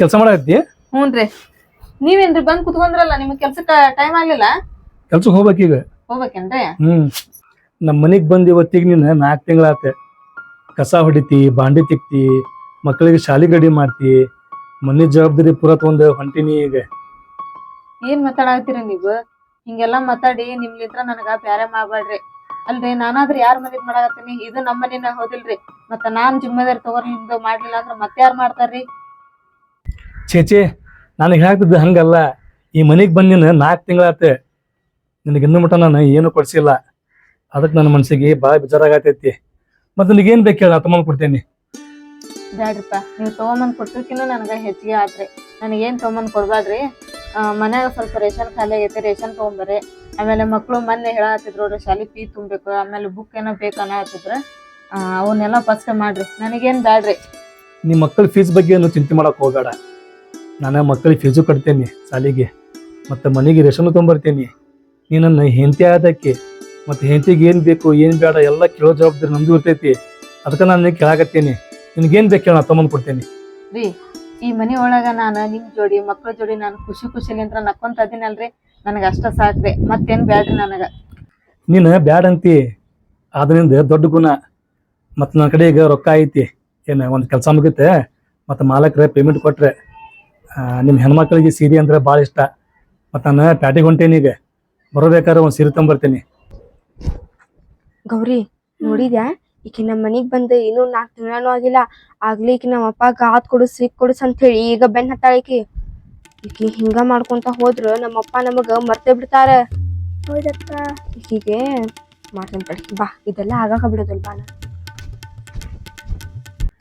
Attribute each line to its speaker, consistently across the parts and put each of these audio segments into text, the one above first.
Speaker 1: ಕೆಲಸ ಮಾಡತ್ತಿ
Speaker 2: ಹ್ಞೂನ್ರಿ ನೀವೇನ್ರಿ ಬಂದ್ ಕುತ್ಕೊಂಡ್ರಲ್ಲ ನಿಮ್ ಕೆಲ್ಸಕ್ಕ ಟೈಮ್ ಆಗ್ಲಿಲ್ಲ?
Speaker 1: ಕೆಲ್ಸಕ್ಕೆ ಹೋಗ್ಬೇಕೀಗ
Speaker 2: ಹೋಗ್ಬೇಕೇನ್ರಿ?
Speaker 1: ಹ್ಮ್. ನಮ್ಮ ಮನೆಗ್ ಬಂದ್ ಇವತ್ತಿಗೆ ನೀನ್ ನಾಲ್ಕು ತಿಂಗಳಾತ ಕಸ ಹೊಡಿತಿ ಬಾಂಡಿ ತಿಕ್ತಿ ಮಕ್ಕಳಿಗೆ ಶಾಲಿ ಗಡಿ ಮಾಡ್ತಿ ಮನೆ ಜವಾಬ್ದಾರಿ ಪೂರ ತಗೊಂಡ್ ಹೊಂಟಿನಿ ಈಗ.
Speaker 2: ಏನ್ ಮಾತಾಡತ್ತೀರಿ ನೀವು? ಹಿಂಗೆಲ್ಲಾ ಮಾತಾಡಿ ನಿಮ್ಲಿದ್ರ ನನಗ ಬ್ಯಾರೆ ಮಾಡ್ಬೇಡ್ರಿ ಅಲ್ರಿ ನಾನಾದ್ರೂ ಯಾರ ಮನೆಗ್ ಮಾಡಾಕತ್ತೀನಿ? ಇದು ನಮ್ಮ ಮನೇನ ಹೋದಿಲ್ರಿ. ಮತ್ತ ನಾನ್ ಜಿಮ್ಮೆದಾರಿ ತಗೋರ್ಲಿಂದ ಮಾಡ್ಲಿಲ್ಲ ಅಂದ್ರ ಮತ್ತೆ ಯಾರ್ ಮಾಡ್ತಾರ್ರಿ?
Speaker 1: ಚೇಚೆ ನನಗೆ ಹೇಳ್ತಿದ್ದ ಹಂಗಲ್ಲ. ಈ ಮನೆಗೆ ಬಂದಿನ ನಾಲ್ಕು ತಿಂಗಳಾತ. ನಿನಗೆ ಇನ್ನು ಮಟ್ಟ ನಾನು ಏನು ಕೊಡಿಸಿಲ್ಲ. ಅದಕ್ಕೆ ನನ್ನ ಮನಸ್ಸಿಗೆ ಭಾಳ ಬೇಜಾರಾಗತೈತಿ. ಮತ್ತೆ ನಿನಗೇನು ಬೇಕು ಹೇಳ ತಗೊಂಡ್ ಕೊಡ್ತೇನೆ.
Speaker 2: ಬ್ಯಾಡ್ರಿಪ್ಪ ನೀವು ತೊಗೊಂಬಂದು ಕೊಟ್ಟಿರ್ಕಿನ ನನಗೆ ಹೆಚ್ಚಿಗೆ ಆತ್ರಿ ನನಗೇನು ತಗೊಂಬಂದ್ ಕೊಡ್ಬಾರ್ದ್ರಿ? ಮನ್ಯಾಗ ಸ್ವಲ್ಪ ರೇಷನ್ ಖಾಲಿ ಆಗೈತೆ ರೇಷನ್ ತೊಗೊಂಬರ್ರಿ. ಆಮೇಲೆ ಮಕ್ಕಳು ಮೊನ್ನೆ ಹೇಳತ್ತಿದ್ರು ಅವ್ರ ಶಾಲೆ ಫೀ ತುಂಬಬೇಕು ಆಮೇಲೆ ಬುಕ್ ಏನೋ ಬೇಕು ಹಾಕಿದ್ರೆ ಅವನ್ನೆಲ್ಲ ಫಸ್ಟ್ ಮಾಡ್ರಿ. ನನಗೇನು ಬ್ಯಾಡ್ರಿ?
Speaker 1: ನಿಮ್ಮ ಮಕ್ಕಳ ಫೀಸ್ ಬಗ್ಗೆ ಏನು ಚಿಂತೆ ಮಾಡಕ್ಕೆ ಹೋಗಬೇಡ. ನಾನು ಮಕ್ಕಳಿಗೆ ಫೀಸು ಕಟ್ತೇನೆ ಶಾಲೆಗೆ ಮತ್ತು ಮನೆಗೆ ರೇಷನ್ ತೊಗೊಂಬರ್ತೇನೆ ನೀನು ನನ್ನ ಹೆಂಡತಿ ಆದಕ್ಕೆ ಮತ್ತು ಹೆಂಡತಿಗೆ ಏನು ಬೇಕು ಏನು ಬೇಡ ಎಲ್ಲ ಕೇಳೋ ಜವಾಬ್ದಾರಿ ನಮ್ದು ಇರ್ತೈತಿ. ಅದಕ್ಕೆ ನಾನು ಕೇಳಾಕತ್ತೇನೆ. ನಿನಗೇನು ಬೇಕು ಕೇಳೋಣ ತೊಗೊಂಡು ಕೊಡ್ತೇನೆ.
Speaker 2: ರೀ ಈ ಮನೆ ಒಳಗ ನಾನು ನಿಮ್ಮ ಜೋಡಿ ಮಕ್ಕಳ ಜೋಡಿ ನಾನು ಖುಷಿ ಖುಷಿಲಿಂತ್ರ ನಕ್ಕೊಂತ ಅದೀನಲ್ರಿ ನನಗೆ ಅಷ್ಟ ಸಾಕ್ರಿ ಮತ್ತೇನು ಬೇಡ್ರಿ ನನಗೆ.
Speaker 1: ನೀನು ಬ್ಯಾಡ ಅಂತಿ ಅದರಿಂದ ದೊಡ್ಡ ಗುಣ. ಮತ್ತು ನನ್ನ ಕಡೆ ಈಗ ರೊಕ್ಕ ಐತಿ ಏನು ಒಂದು ಕೆಲಸ ಮುಗಿತೆ ಮತ್ತು ಮಾಲಕ್ರೆ ಪೇಮೆಂಟ್ ಕೊಟ್ರೆ. ನಿಮ್ಮ ಹೆಣ್ಮಕ್ಳಿಗೆ ಸೀರೆ ಅಂದ್ರೆ ಭಾಳ ಇಷ್ಟ. ಮತ್ತು ನಾನು ಪ್ಯಾಟಿಗೆ ಹೊಂಟೇನಿ ಈಗ. ಬರಬೇಕಾದ್ರೆ ಒಂದು ಸೀರೆ ತಂಬರ್ತೀನಿ
Speaker 3: ಗೌರಿ ನೋಡಿದ್ಯಾ? ಈಕಿ ನಮ್ಮ ಮನಿಗ್ ಬಂದ ಇನ್ನೂ ನಾಲ್ಕು ತಿಂಗಳೂ ಆಗಿಲ್ಲ. ಆಗ್ಲಿ ಈಕಿ ನಮ್ಮ ಅಪ್ಪ ಆತ್ ಕೊಡಿಸ್ ಸಿಕ್ ಕೊಡಿಸ್ ಅಂತ ಹೇಳಿ ಈಗ ಬೆನ್ ಹತ್ತಾಳ ಈಕಿ. ಈಕಿ ಹಿಂಗ ಮಾಡ್ಕೊಂತ ಹೋದ್ರ ನಮ್ಮಪ್ಪ ನಮಗ ಮರ್ತೇ ಬಿಡ್ತಾರ. ಹೌದಕ್ಕ ಈಕಿಗೆ ಮಾಡ್ತೇನೆ ಬಾ ಇದೆಲ್ಲ ಆಗಾಕ ಬಿಡೋದಲ್ವಾ? ನಾ.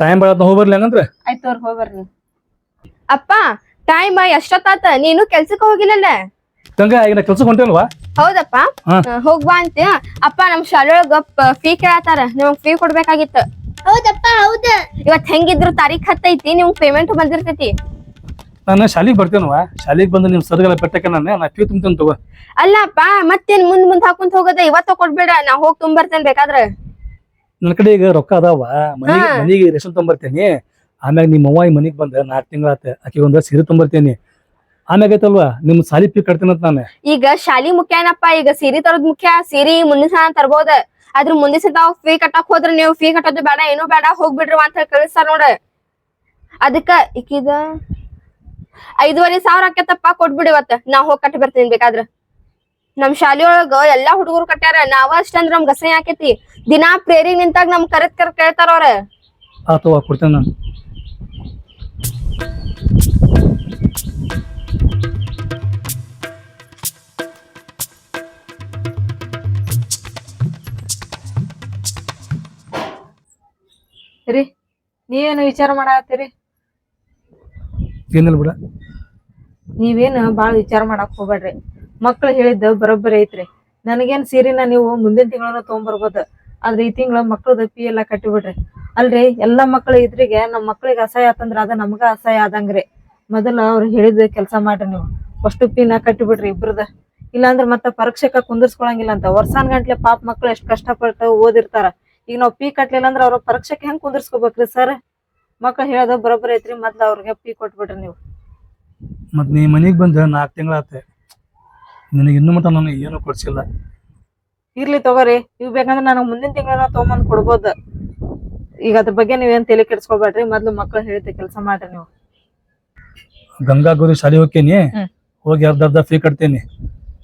Speaker 1: ಟೈಮ್ ಬೆಳತ್ತ ಹೋಗ್ಬರ್ಲಿ ಹಂಗಂದ್ರೆ?
Speaker 2: ಆಯ್ತು ಅವ್ರ ಹೋಗ್ಬರ್ರಿ
Speaker 3: ಅಪ್ಪ ಟೈಮ್ ಎಷ್ಟೊತ್ತಾತ ನೀನು ಕೆಲ್ಸಕ್ಕೆ
Speaker 1: ಹೋಗಿಲ್ಲ ಈಗ ನಾ ಕೆಲ್ಸಕ್ಕೆ ಹೊಂಟೇನಲ್ವಾ
Speaker 3: ಹೌದಪ್ಪ.
Speaker 1: ಹಾ.
Speaker 3: ಆ, ಅಂತ ಅಪ್ಪ ನಮ್ ಶಾಲೆ ಒಳಗ ಫೀ ಕೇಳತ್ತಾರ. ನಿಮಗ್ ಫೀ ಕೊಡ್ಬೇಕಾಗಿತ್ತು.
Speaker 4: ಹೌದಪ್ಪ ಹೌದ.
Speaker 3: ಇವತ್ ಹೆಂಗಿದ್ರು ತಾರೀಖ್ ಹತ್ತೈತಿ ನಿಮ್ಗ್ ಪೇಮೆಂಟ್ ಬಂದಿರ್ತೈತಿ.
Speaker 1: ನಾನು ಶಾಲಿಗ್ ಬರ್ತೇನವ ಶಾಲಿಗ್ ಬಂದು ನಿಮ್ಮ ಸರ್ಗೆಲ್ಲ ಬೆಟ್ಟಕ್ಕೆ ನಾನು ನಾ ಫೀ ತುಂಬ್ತೇನೆ ತಗೋ.
Speaker 3: ಅಲ್ಲಪ್ಪ ಮತ್ತೇನ್ ಮುಂದ್ ಮುಂದ್ ಹಾಕೊಂತ ಹೋಗೋದ? ಇವತ್ತ ಕೊಡ್ಬೇಡ ನಾ ಹೋಗ್ ತುಂಬರ್ತೇನೆ ಬೇಕಾದ್ರ.
Speaker 1: ನನ್ ಕಡೆ ಈಗ ರೊಕ್ಕ ಅದಾವ. ಮನೆಗೆ
Speaker 3: ಹಾ.
Speaker 1: ಮನೆಗೆ ರೇಷನ್ ತೊಗೊಂಬರ್ತೇನೆ ಆಮ್ಯಾಗ ನಿಮ್ಮ ಅವ್ವ ಈ ಮನೆಗೆ ಬಂದ ನಾಲ್ಕು ತಿಂಗಳಾತ ಆಕೆ ಒಂದ್ ಸೀರೆ ತೊಗೊಂಬರ್ತೇನೆ ಆಮ್ಯಾಗ ಐತಲ್ವಾ? ನಿಮ್ಮ ಸಾಲಿ ಫೀ ಅಂತ ನಾನು.
Speaker 3: ಈಗ ಶಾಲಿ ಮುಖ್ಯ ಏನಪ್ಪ? ಈಗ ಸೀರೆ ತರೋದ್ ಮುಖ್ಯ. ಸೀರೆ ಮುಂದಿನ ಸಲ ತರ್ಬೋದ. ಆದ್ರ ಮುಂದಿನ ಸಲ ಫೀ ಕಟ್ಟಕ್ ಹೋದ್ರ ನೀವು ಫೀ ಕಟ್ಟೋದು ಬೇಡ ಏನೋ ಬೇಡ ಹೋಗ್ಬಿಡ್ರಿ ಅಂತ ಹೇಳಿ ಕಳಿಸ್ತಾರ ನೋಡ. ಅದಕ್ಕ ಈಕಿದ ಐದುವರೆ ಸಾವಿರ ಆಕೇತಪ್ಪ ಕೊಟ್ಬಿಡಿ ಇವತ್ತ. ನಾ ಹೋಗಿ ಕಟ್ಟಿ ಬರ್ತೀನಿ ಬೇಕಾದ್ರ. ನಮ್ ಶಾಲೆಯೊಳಗ ಎಲ್ಲಾ ಹುಡುಗರು ಕಟ್ಟ್ಯಾರ ನಾವ ಅಷ್ಟಂದ್ರ ನಮ್ ಗಸೆ ಆಕೇತಿ. ದಿನಾ ಪ್ರೇರಿ ನಿಂತಾಗ ನಮ್ ಕರೆತ್ ಕರ್ ಕೇಳ್ತಾರ ಅವ್ರ.
Speaker 1: ಆತವ ಕೊಡ್ತೇನೆ ನಾನು.
Speaker 2: ನೀವೇನು ವಿಚಾರ ಮಾಡಾತ್ತೀರಿ
Speaker 1: ಏನಿಲ್ಲ ಬಿಡ.
Speaker 2: ನೀವೇನು ಬಾಳ ವಿಚಾರ ಮಾಡಕ್ ಹೋಗ್ಬೇಡ್ರಿ. ಮಕ್ಳು ಹೇಳಿದ್ದ ಬರೋಬ್ಬರಿ ಐತ್ರಿ. ನನಗೇನ್ ಸೀರೆನ ನೀವು ಮುಂದಿನ ತಿಂಗಳನ್ನ ತಗೊಂಬರ್ಬೋದು. ಆದ್ರೆ ಈ ತಿಂಗಳ ಮಕ್ಳದ ಪಿ ಎಲ್ಲ ಕಟ್ಟಿಬಿಡ್ರಿ. ಅಲ್ರಿ ಎಲ್ಲಾ ಮಕ್ಳು ಇದ್ರಿಗೆ ನಮ್ ಮಕ್ಳಿಗೆ ಅಸಹಾಯ ಆತಂದ್ರ ಅದ ನಮಗ ಅಸಹ್ಯ ಆದಂಗ್ರಿ. ಮೊದಲ ಅವ್ರು ಹೇಳಿದ ಕೆಲಸ ಮಾಡ್ರಿ ನೀವು. ಅಷ್ಟು ಪಿನ ಕಟ್ಟಿಬಿಡ್ರಿ ಇಬ್ರದ. ಇಲ್ಲಾಂದ್ರ ಮತ್ತ ಪರೀಕ್ಷಕ ಕುಂದರ್ಸ್ಕೊಳಂಗಿಲ್ಲ ಅಂತ. ವರ್ಷಾನ್ ಗಂಟ್ಲೆ ಪಾಪ ಮಕ್ಳು ಎಷ್ಟ್ ಕಷ್ಟಪಟ್ಟು ಓದಿರ್ತಾರ. ಈಗ ನಾವು ಪೀ ಕಟ್ಲಿಲ್ಲ ಅಂದ್ರೆ ಅವ್ರ ಪರೀಕ್ಷೆಗೆ ಹೆಂಗ್ ಕುಂದಿರ್ಸ್ಕೋಬೇಕ್ರಿ ಸರ್? ಮಕ್ಳು ಹೇಳೋದು ಬರೋಬ್ಬರಿ ಐತ್ರಿ ಮೊದ್ಲು ಅವ್ರಿಗೆ ಪೀ ಕೊಟ್ಬಿಡ್ರಿ ನೀವು.
Speaker 1: ಮತ್ ನೀ ಮನಿಗ್ ಬಂದ ನಾಲ್ಕು ತಿಂಗಳಾತೆ ನಿನಗೆ ಇನ್ನು ಮಟ್ಟ ನಾನು ಏನು ಕೊಡ್ಸಿಲ್ಲ.
Speaker 2: ಇರ್ಲಿ ತಗೋರಿ ಇವ್ ಬೇಕಂದ್ರೆ ನನಗ್ ಮುಂದಿನ ತಿಂಗಳ ತಗೊಂಬಂದ್ ಕೊಡ್ಬೋದು. ಈಗ ಅದ್ರ ಬಗ್ಗೆ ನೀವೇನ್ ತಲೆ ಕೆಡ್ಸ್ಕೊಳ್ಬೇಡ್ರಿ ಮೊದ್ಲು ಮಕ್ಳು ಹೇಳಿದ ಕೆಲಸ ಮಾಡ್ರಿ ನೀವು.
Speaker 1: ಗಂಗಾ ಗುರು ಶಾಲೆ ಹೋಗ್ತೇನೆ. ಹೋಗಿ ಅರ್ಧ ಅರ್ಧ ಫ್ರೀ ಕಟ್ತೇನೆ.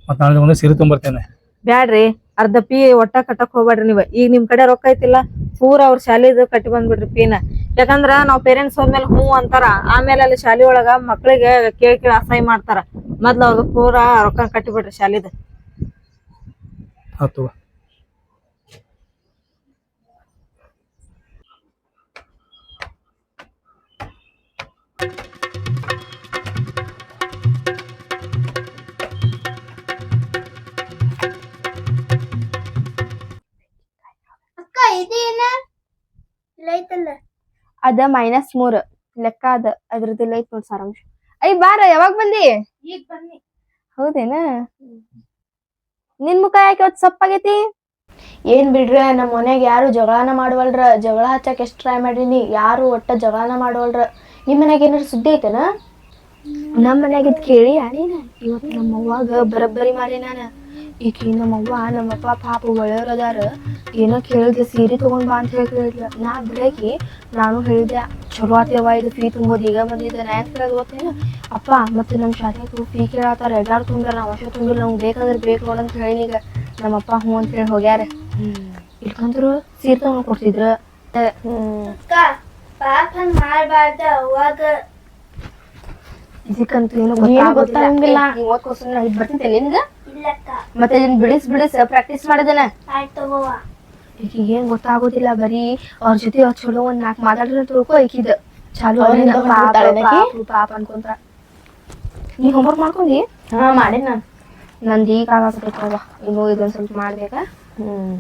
Speaker 1: ಮತ್ತೆ ನಾಳೆ ಒಂದು ಸೀರೆ ತುಂಬರ್ತೇನೆ
Speaker 2: ಬ್ಯಾಡ್ರಿ. ಅರ್ಧ ಪಿ ಒಟ್ಟ ಕಟ್ಟಕ್ ಹೋಗ್ಬೇಡ್ರಿ ನೀವ್. ಈಗ ನಿಮ್ ಕಡೆ ರೊಕ್ಕ ಐತಿಲ್ಲ, ಪೂರ ಅವ್ರ ಶಾಲಿದು ಕಟ್ಟಿ ಬಂದ್ಬಿಡ್ರಿ ಪೀನ. ಯಾಕಂದ್ರ ನಾವ್ ಪೇರೆಂಟ್ಸ್ ಹೋದ್ಮೇಲೆ ಹ್ಞೂ ಅಂತಾರ, ಆಮೇಲೆ ಅಲ್ಲಿ ಶಾಲಿ ಒಳಗ ಮಕ್ಳಿಗೆ ಕೇಳಿ ಕೇಳಿ ಅಸಹ್ಯ ಮಾಡ್ತಾರ. ಮೊದ್ಲು ಅವ್ರಿಗೆ ಪೂರ ರೊಕ್ಕ ಕಟ್ಟಿಬಿಡ್ರಿ ಶಾಲಿದ.
Speaker 3: ಅದ ಮೈನಸ್ ಮೂರ್. ಲೆಕ್ಕ ಅದ. ಅದ್ರದ್ದೆಲ್ಲ ಐತ್ ನೋಡ್ ಸಾರಾಂಶ. ಐ ಬಾರ ಯಾವಾಗ ಬಂದಿ?
Speaker 4: ಈಗ ಬನ್ನಿ.
Speaker 3: ಹೌದೇನ? ನಿನ್ ಮುಖ ಯಾಕೆ ಅವತ್ ಸಪ್ಪಾಗೈತಿ
Speaker 5: ಏನ್ ಬಿಡ್ರ ನಮ್ಮ ಮನ್ಯಾಗ ಯಾರು ಜಗಳಾನ ಮಾಡವಲ್ರ? ಜಗಳ ಹಚ್ಚಕ್ ಎಷ್ಟ್ ಟ್ರೈ ಮಾಡೀನಿ ಯಾರು ಒಟ್ಟ ಜಗಳಾನ ಮಾಡವಲ್ರ? ನಿಮ್ ಮನ್ಯಾಗ ಏನಾರ ಸುದ್ದಿ ಐತೆನ?
Speaker 3: ನಮ್ ಮನ್ಯಾಗ ಇದ್ ಕೇಳಿ. ನೀನ ಇವತ್ತು ನಮ್ಮ ಅವ್ವಾಗ ಬರಬ್ಬರಿ ಮಾಡಿ ನಾನ. ಈಗ ನಮ್ಮ ಅವ್ವ ನಮ್ಮಪ್ಪ ಪಾಪ ಒಳ್ಳೆಯವ್ರು ಅದಾರ ಏನೋ ಕೇಳಿದೆ ಸೀರೆ ತಗೊಂಡ್ ಬಾ ಅಂತ ಹೇಳಿ ಕೇಳಿದ್ಲ. ನಾ ಬೆಳಗ್ಗೆ ನಾನು ಹೇಳಿದೆ, ಚಲೋ ಆತೇವ ಇದು ಫೀ ತುಂಬೋದು. ಈಗ ಬಂದಿದ್ದೆ. ನಾ ಯಾಕೆ ಕೇಳೋದು ಗೊತ್ತೇನ? ಅಪ್ಪ, ಮತ್ತೆ ನಮ್ಮ ಶಾಲೆಗೆ ಫೀ ಕೇಳತ್ತಾರ, ಎಲ್ಲಾರು ತುಂಬ್ಯಾರ, ನಾವು ವರ್ಷ ತುಂಬಿಲ್ಲ, ನಮ್ಗೆ ಬೇಕಂದ್ರೆ ಬೇಕು ನೋಡಂತ ಹೇಳಿ ಈಗ. ನಮ್ಮಪ್ಪ ಹ್ಞೂ ಅಂತ ಹೇಳಿ ಹೋಗ್ಯಾರ. ಇಟ್ಕೊಂಡ್ರು ಸೀರೆ ತೊಗೊಂಡು ಕೊಡ್ತಿದ್ರು.
Speaker 4: ಹ್ಞೂ ಪಾಪ ಹಂಗ್ ಅವಾಗ
Speaker 3: ಇದಕ್ಕಂತೂ ಏನು ಇದು ನಿನ್ಗ. ಮತ್ತೆ ನಿನ್ ಬಿಡಿಸ್ ಬಿಡಿಸ್ ಪ್ರಾಕ್ಟೀಸ್ ಮಾಡದನ. ಈಗ ಏನ್ ಗೊತ್ತಾಗೋದಿಲ್ಲ ಬರೀ ಅವ್ರ ಜೊತೆ ಅವ್ರ ಚಲೋ ಒಂದ್ ನಾಲ್ಕು ಮಾತಾಡಿದ್ರೆ ತಿಳ್ಕೊ ಈಕಿದ. ಚಾಲು ಪಾಪ, ಅನ್ಕೊಂತ ನೀ ಹೋಮ್ವರ್ಕ್ ಮಾಡ್ಕೊಂಡಿ?
Speaker 5: ಹಾ ಮಾಡಿ ನಾನು.
Speaker 3: ನಂದು ಈಗ ಆಗಾಕತ್ತೈತವ ಇನ್ನು ಇದೊಂದ್ ಸ್ವಲ್ಪ ಮಾಡ್ಬೇಕಾ?
Speaker 5: ಹ್ಮ್.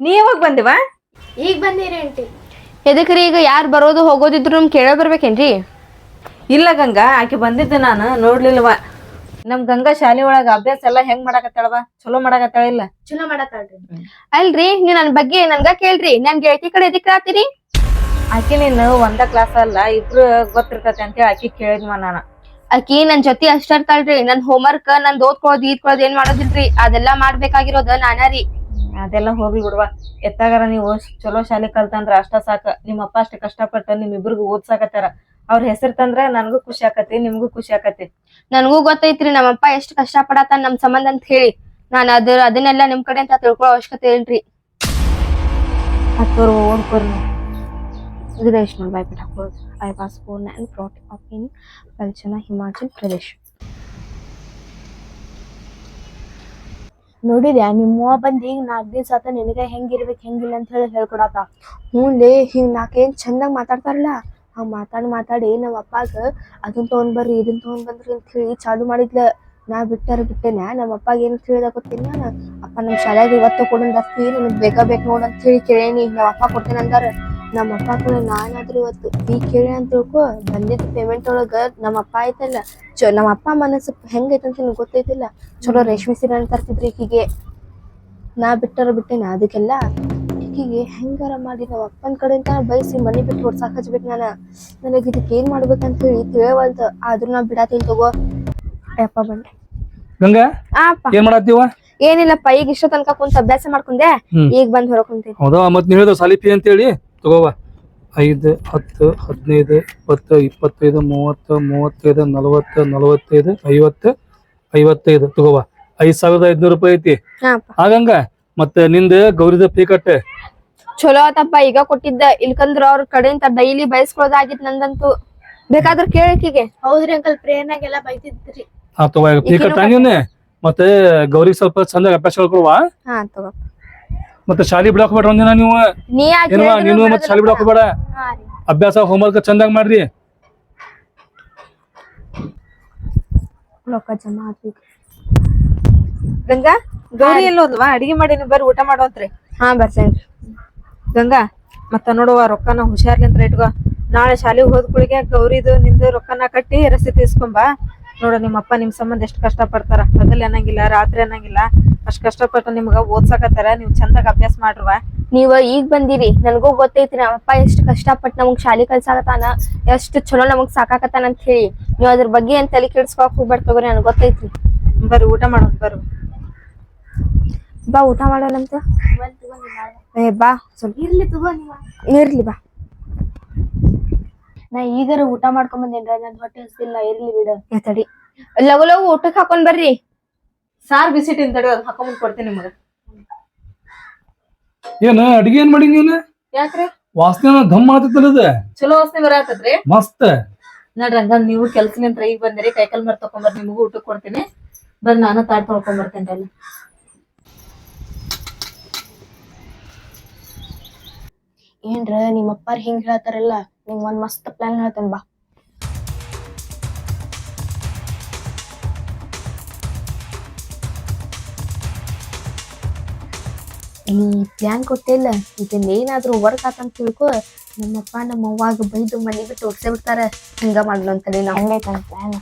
Speaker 2: ನೀ ಯಾವಾಗ ಬಂದಿವ?
Speaker 4: ಈಗ ಬಂದಿರಿ ಆಂಟಿ.
Speaker 3: ರೀ ಈಗ ಯಾರು ಬರೋದು ಹೋಗೋದಿದ್ರು ನಮ್ ಕೇಳೋ ಬರ್ಬೇಕೇನ್ರಿ?
Speaker 2: ಇಲ್ಲ ಗಂಗಾ ಆಕೆ ಬಂದಿದ್ದೆ ನಾನು ನೋಡ್ಲಿಲ್ವ. ನಮ್ ಗಂಗಾ ಶಾಲೆ ಒಳಗ ಅಭ್ಯಾಸ ಎಲ್ಲಾ ಹೆಂಗ್ ಮಾಡಾಕತ್ತಾಳವ ಚಲೋ ಮಾಡಾಕತ್ತಾಳ ಇಲ್ಲ?
Speaker 4: ಚಲೋ ಮಾಡತ್ತಾಳ್ರಿ
Speaker 3: ಅಲ್ರಿ ನೀವ್ ನನ್ ಬಗ್ಗೆ ನನ್ಗ ಕೇಳ್ರಿ ನನ್ ಗೆಳತಿ ಕಡೆ ಎದಕ್ ಆತೀರಿ
Speaker 2: ಆಕೆ ನೀನು ಒಂದ ಕ್ಲಾಸ್ ಅಲ್ಲ ಇಬ್ರು ಗೊತ್ತಿರ್ತೈತಿ ಅಂತ ಆಕಿ ಕೇಳಿದ್ವ ನಾನು.
Speaker 3: ಆಕಿ ನನ್ ಜೊತೆ ಅಷ್ಟರ್ತಾಳ್ರಿ ನನ್ ಹೋಮ್ವರ್ಕ್ ನನ್ ಓದ್ಕೊಳ್ಳೋದು ಈದ್ಕೊಳ್ಳೋದು ಏನ್ ಮಾಡೋದಿಲ್ರಿ ಅದೆಲ್ಲಾ ಮಾಡ್ಬೇಕಾಗಿರೋದು ನಾನಾ ರೀ.
Speaker 2: ಅದೆಲ್ಲ ಹೋಗ್ಲಿ ಬಿಡ್ವಾ. ಎತ್ತಾಗಾರ ನೀವು ಚಲೋ ಶಾಲೆ ಕಲ್ತಂದ್ರ ಅಷ್ಟ ಸಾಕ. ನಿಮ್ಮ ಅಪ್ಪ ಅಷ್ಟ ಕಷ್ಟಪಟ್ಟು ನಿಮ್ ಇಬ್ರಿಗೂ ಓದ್ಸಾಕತ್ತಾರ. ಅವ್ರ ಹೆಸರು ತಂದ್ರ ನನಗೂ ಖುಷಿ ಆಕತಿ ನಿಮ್ಗೂ ಖುಷಿ ಆಕತಿ
Speaker 3: ನನಗೂ ಗೊತ್ತೈತ್ರಿ ನಮ್ಮಪ್ಪ ಎಷ್ಟು ಕಷ್ಟ ಪಡತಾನ ನಮ್ ಸಂಬಂಧ ಅಂತ ಹೇಳಿ. ನಾನು ಅದ್ರ ಅದನ್ನೆಲ್ಲ ನಿಮ್ ಕಡೆ ಅಂತ ತಿಳ್ಕೊಳ್ಳೋ ಅವಶ್ಯಕತೆ ಇಲ್ರಿ.
Speaker 2: ಹತ್ತೋರು ಓದ್ಕೋರ್
Speaker 3: ವಿದೇಶ್ ಬಾಯ್ಬಿಟ್ಟು ಹಾಕೋದು ಐ ವಾಸ್ ಅಪ್ ಇನ್ ಪಂಚನ ಹಿಮಾಚಲ್ ಪ್ರದೇಶ್
Speaker 5: ನೋಡಿದ್ಯಾ? ನಿಮ್ಮ ಬಂದು ಈಗ ನಾಲ್ಕು ದಿನ ಆತ ನಿನಗ ಹೆಂಗಿರ್ಬೇಕು, ಹೆಂಗಿಲ್ಲ ಅಂತ ಹೇಳಿ ಹೇಳ್ಕೊಡತ್ತ
Speaker 3: ಹ್ಞೂ ಲೇ, ಹಿಂಗ್ ನಾಲ್ಕೇನು ಚಂದಾಗ್ ಮಾತಾಡ್ತಾರಲ್ಲ? ಹಂಗ್ ಮಾತಾಡ್ ಮಾತಾಡಿ ನಮ್ಮ ಅಪ್ಪಾಗ ಅದನ್ನ ತಗೊಂಡ್ ಬರ್ರಿ, ಇದನ್ ತಗೊಂಡ್ ಬಂದ್ರಿ ಅಂತ ಹೇಳಿ ಚಾಲು ಮಾಡಿದ್ಲ. ನಾ ಬಿಟ್ಟಾರ ಬಿಟ್ಟೇನೆ? ನಮ್ಮ ಅಪ್ಪಾಗ ಏನ್ ಕೇಳಿದಾಗ ಗೊತ್ತಿಲ್ಲ. ಅಪ್ಪ ನಮ್ಮ ಶಾಲೆಗೆ ಇವತ್ತು ಕೊಡೋಣ ಅಸ್ತಿ ನನಗ್ ನೋಡ ಅಂತ ಹೇಳಿ ಕೇಳೇನಿ. ನಮ್ಮ ಅಪ್ಪ ಕೊಡ್ತೇನೆ ಅಂದಾರ. ನಮ್ಮ ಅಪ್ಪ ಕೂಡ ನಾನಾದ್ರೂ ಇವತ್ತು ಈ ಕೇಳಿ ಅಂತ ತಿಳ್ಕೊ ಬಂದಿದ್ದ ಪೇಮೆಂಟ್ ಒಳಗ ನಮ್ಮ ಅಪ್ಪ ಆಯ್ತಲ್ಲ. ಚೊ ನಮ್ಮ ಅಪ್ಪ ಮನಸ್ಸು ಹೆಂಗೈತೆ ಅಂತ ನಿನಗ್ ಗೊತ್ತೈತಿಲ್ಲ. ಚಲೋ ರೇಷ್ಮೆ ಸೀರೆ ಅಂತ ತರ್ತಿದ್ರಿ ಈಕಿಗೆ. ನಾ ಬಿಟ್ಟಾರ ಬಿಟ್ಟೆನ. ಅದಕ್ಕೆಲ್ಲ ಈಕಿಗೆ ಹೆಂಗಾರ ಮಾಡಿ ನಮ್ಮ ಅಪ್ಪನ ಕಡೆಯಿಂದ ಬಯಸಿ ಮನಿ ಬಿಟ್ಟು ಹೊಡ್ಸಾಕ್ ಹಚ್ಬೇಕು ನಾನು. ನನಗೆ ಇದಕ್ಕೆ ಏನ್ ಮಾಡ್ಬೇಕಂತ ಹೇಳಿ ತಿಳಿಯವಲ್ದು ಆದ್ರೂ ನಾ ಬಿಡಾತೀನಿ ತಗೋ. ಅಪ್ಪ ಬಂದೆ
Speaker 1: ಗಂಗಾ ಏನ್ ಮಾಡತ್ತೀವ?
Speaker 3: ಏನಿಲ್ಲಪ್ಪ ಈಗ ಇಷ್ಟ ತನಕ ಕುಂತ ಅಭ್ಯಾಸ ಮಾಡ್ಕೊಂಡೆ. ಈಗ ಬಂದ್ ಹೊರಕುಂತೀನಿ ಸಾಲಿಪಿ
Speaker 1: ಹೌದಾ? ಮತ್ ನೀವ್ ಹೇಳಿದ ಸಾಲಿ ಫೀ ಅಂತೇಳಿ ತಗೋವ. ಐದು ಹತ್ತು ಹದಿನೈದು ಇಪ್ಪತ್ತು ಇಪ್ಪತ್ತೈದು ಮೂವತ್ತು ಮೂವತ್ತೈದು ನಲವತ್ತು ನಲವತ್ತೈದು ಐವತ್ತು ಐವತ್ತೈದು ತಗೋವ. ಐದ್ ಸಾವಿರದ ಐದ್ನೂರು ರೂಪಾಯಿ ಐತಿ.
Speaker 3: ಹಾ
Speaker 1: ಆಗಂಗ? ಮತ್ತೆ ನಿಂದ ಗೌರಿದ ಫೀ ಕಟ್ಟೆ.
Speaker 3: ಚಲೋ ಆತಪ್ಪ ಈಗ ಕೊಟ್ಟಿದ್ದ. ಇಲ್ಕಂದ್ರ ಅವ್ರ ಕಡೆಯಿಂದ ಡೈಲಿ ಬಯಸ್ಕೊಳ್ಳೋದಾಗಿತ್ ನಂದಂತೂ. ಬೇಕಾದ್ರ ಕೇಳಕಿಗೆ
Speaker 4: ಹೌದ್ರಿ ಅಂಕಲ್ ಪ್ರೇರಣಾಗೆಲ್ಲ ಬೈತಿದ್ರಿ.
Speaker 1: ಹಾ ತಗೋ ಫೀ ಕಟ್ಟಂಗಿವ್ನೆ ಮತ್ತೆ ಗೌರಿಗೆ ಸ್ವಲ್ಪ ಚಂದ ಅಭ್ಯಾಸ ಹೇಳ್ಕೊಡುವ.
Speaker 3: ಹಾ ತಗೋ
Speaker 1: ಮತ್ತೆ ಶಾಲಿ ಬಿಡಾಕ್ ಬೇಡ ಒಂದಿನ ನೀವು.
Speaker 3: ನೀ ಯಾಕೆ
Speaker 1: ಏನ್ವಾ
Speaker 3: ಹೇಳಿದ್ರು
Speaker 1: ನೀನು ಮತ್ತೆ ಶಾಲಿ ಬಿಡಾಕ್ ಬೇಡ
Speaker 3: ಹಾ ರೀ.
Speaker 1: ಅಭ್ಯಾಸ ಹೋಮ್ವರ್ಕ್ ಚಂದಾಗ್ ಮಾಡ್ರಿ.
Speaker 3: ರೊಕ್ಕ ಜಮಾ ಆಗ್ಬೇಕು.
Speaker 2: ಗಂಗಾ ಗೌರಿ ಎಲ್ಲೋದ್ವಾ ಅಡಿಗೆ ಮಾಡೀನಿ ಬರ್ರಿ ಊಟ ಮಾಡುವಂತ್ರಿ
Speaker 3: ಹಾ ಬರ್ತೇನ್ರಿ
Speaker 2: ಗಂಗಾ ಮತ್ತ ನೋಡುವ ರೊಕ್ಕನ ಹುಷಾರ್ಲಿಂತ್ರ ಇಟ್ಕೋ. ನಾಳೆ ಶಾಲೆಗೆ ಹೋದ ಕುಳಿಗೆ ಗೌರಿದು ನಿಂದು ರೊಕ್ಕನ ಕಟ್ಟಿ ರಸೀದಿ ಇಸ್ಕೊಂಬ. ನೋಡು ನಿಮ್ಮ ಅಪ್ಪ ನಿಮ್ ಸಂಬಂಧ ಎಷ್ಟು ಕಷ್ಟ ಪಡ್ತಾರ ಹಗಲ್ ಅನ್ನಂಗಿಲ್ಲ ರಾತ್ರಿ ಅನ್ನಂಗಿಲ್ಲ. ಅಷ್ಟ್ ಕಷ್ಟಪಟ್ಟು ನಿಮ್ಗ ಓದ್ಸಕತ್ತಾರ ನೀವ್ ಚಂದಾಗ ಅಭ್ಯಾಸ ಮಾಡ್ರವ.
Speaker 3: ನೀವ ಈಗ ಬಂದಿರಿ ನನಗೂ ಗೊತ್ತೈತಿ ನಮ್ಮ ಅಪ್ಪ ಎಷ್ಟು ಕಷ್ಟಪಟ್ಟು ನಮಗ್ ಶಾಲಿ ಕಲ್ಸಾಕತ್ತಾನ ಎಷ್ಟು ಚಲೋ ನಮಗ್ ಸಾಕಾಕತ್ತಾನ ಅಂತ ಹೇಳಿ. ನೀವ್ ಅದ್ರ ಬಗ್ಗೆ ಏನ್ ತಲೆ ಕೆಡ್ಸ್ಕೊಕ್ ಹೋಗ್ಬಾರ್ದು ತಗೋರಿ ನನಗ್ ಗೊತ್ತೈತಿ
Speaker 2: ಬರ್ರಿ ಊಟ ಮಾಡೋದ್ ಬರ್ರಿ.
Speaker 3: ಬಾ ಊಟ ಮಾಡೋಣಂತ ಏ ಬಾ ಸ್ವಲ್ಪ
Speaker 4: ಇರ್ಲಿ ತಗೋ ನೀವ.
Speaker 3: ಇರ್ಲಿ ಬಾ.
Speaker 5: ನಾ ಈಗಾರ ಊಟ ಮಾಡ್ಕೊಂಡ್ ಬಂದೇನ್ರ ನನ್ ಹೊಟ್ಟೆ ಹಸ್ತಿಲ್ಲ ಇರ್ಲಿ ಬಿಡ.
Speaker 3: ತಡಿ. ಲಗು ಲಗು ಊಟಕ್ ಹಾಕೊಂಡ್ ಬರ್ರಿ.
Speaker 2: ಸಾರ್ ಬಿಸಿಟ್ ತಡಿ ಅದ್ ಹಾಕೊಂಡ್ ಕೊಡ್ತೀನಿ ನಿಮ್ಗೆ.
Speaker 1: ಏನ ಅಡಿಗೆ ಏನ್ ಮಾಡಿ ನೀನು?
Speaker 2: ಯಾಕ್ರಿ?
Speaker 1: ವಾಸನೆ ಘಮ್ ಮಾಡತ್ತಲ್ಲ ಇದು?
Speaker 2: ಚಲೋ ವಾಸನೆ ಬರತ್ತದ್ರಿ
Speaker 1: ಮಸ್ತ್.
Speaker 2: ನೋಡ್ರಿ ಹಂಗ ನೀವು ಕೆಲ್ಸಲಿಂತ್ರ ಈಗ ಬಂದಿರಿ ಕೈಕಲ್ ಮರ್ ತಕೊಂಬರ್ ನಿಮಗೂ ಊಟಕ್ಕೆ ಕೊಡ್ತೀನಿ. ಬರ್ ನಾನು ತಾಟ್ ತೊಳ್ಕೊಂಡ್ ಬರ್ತೇನೆ ಅಲ್ಲಿ.
Speaker 5: ಏನ್ರ ನಿಮ್ಮ ಅಪ್ಪಾರ್ ಹಿಂಗ್ ಹೇಳ್ತಾರಲ್ಲ ನಿಂಗ್ ಒಂದ್ ಮಸ್ತ್ ಪ್ಲಾನ್ ಹೇಳ್ತೇನೆ ಬಾ. ನೀ ಪ್ಲ್ಯಾನ್ ಕೊಟ್ಟಿಲ್ಲ ಇದನ್ನ ಏನಾದ್ರೂ ವರ್ಕ್ ಆತಂತ ತಿಳ್ಕೊ ನಮ್ಮಪ್ಪ ನಮ್ಮ ಅವ್ವಾಗ ಬೈದು ಮನೆ ಬಿಟ್ಟು ಓಡ್ಸೇ ಬಿಡ್ತಾರ. ಹಂಗ ಮಾಡ್ಲಂತಲೇ ನಾವು. ಪ್ಲಾನ್